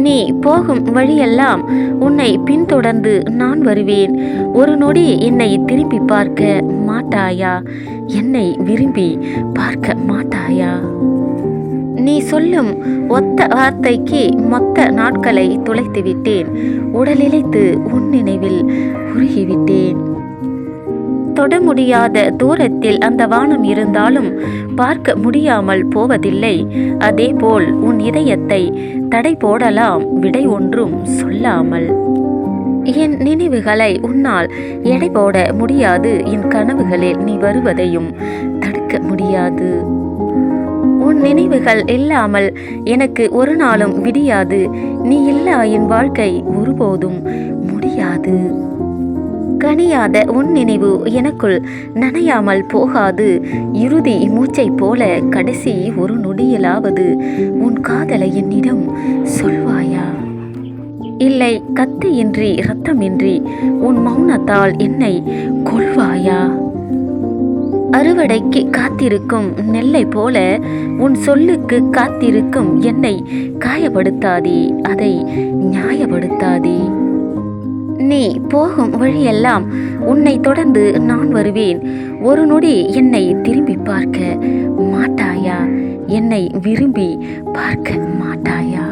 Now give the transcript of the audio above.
நீ போகும் வழியெல்லாம் உன்னை பின்தொடர்ந்து நான் வருவேன். ஒரு நொடி என்னை திரும்பி பார்க்க மாட்டாயா? என்னை விரும்பி பார்க்க மாட்டாயா? நீ சொல்லும் ஒத்த வார்த்தைக்கு மொத்த நாட்களை துளைத்து விட்டேன் உடலிழைத்து உன் நினைவில் உருகிவிட்டேன். தொட முடியாத தூரத்தில் அந்த வானம் இருந்தாலும் பார்க்க முடியாமல் போவதில்லை. அதேபோல் உன் இதயத்தை தடை போடலாம் விடை ஒன்றும் சொல்லாமல். என் நினைவுகளை உன்னால் எடை போட முடியாது என் கனவுகளில் நீ வருவதையும் தடுக்க முடியாது. உன் நினைவுகள் இல்லாமல் எனக்கு ஒரு நாளும் விடியாது நீ இல்லா என் வாழ்க்கை ஒருபோதும் முடியாது. கனியாத உன் நினைவு எனக்குள் நனையாமல் போகாது. இறுதி மூச்சைப் போல கடைசி ஒரு நொடியிலாவது உன் காதலை என்னிடம் சொல்வாயா? இல்லை கத்தியின்றி இரத்தமின்றி உன் மௌனத்தால் என்னை கொள்வாயா அறுவடைக்கு காத்திருக்கும் நெல்லை போல உன் சொல்லுக்கு காத்திருக்கும் என்னை காயப்படுத்தாதே அதை நியாயப்படுத்தாதே. நீ போகும் வழியெல்லாம் உன்னை தொடர்ந்து நான் வருவேன். ஒரு நொடி என்னை திரும்பி பார்க்க மாட்டாயா? என்னை விரும்பி பார்க்க மாட்டாயா?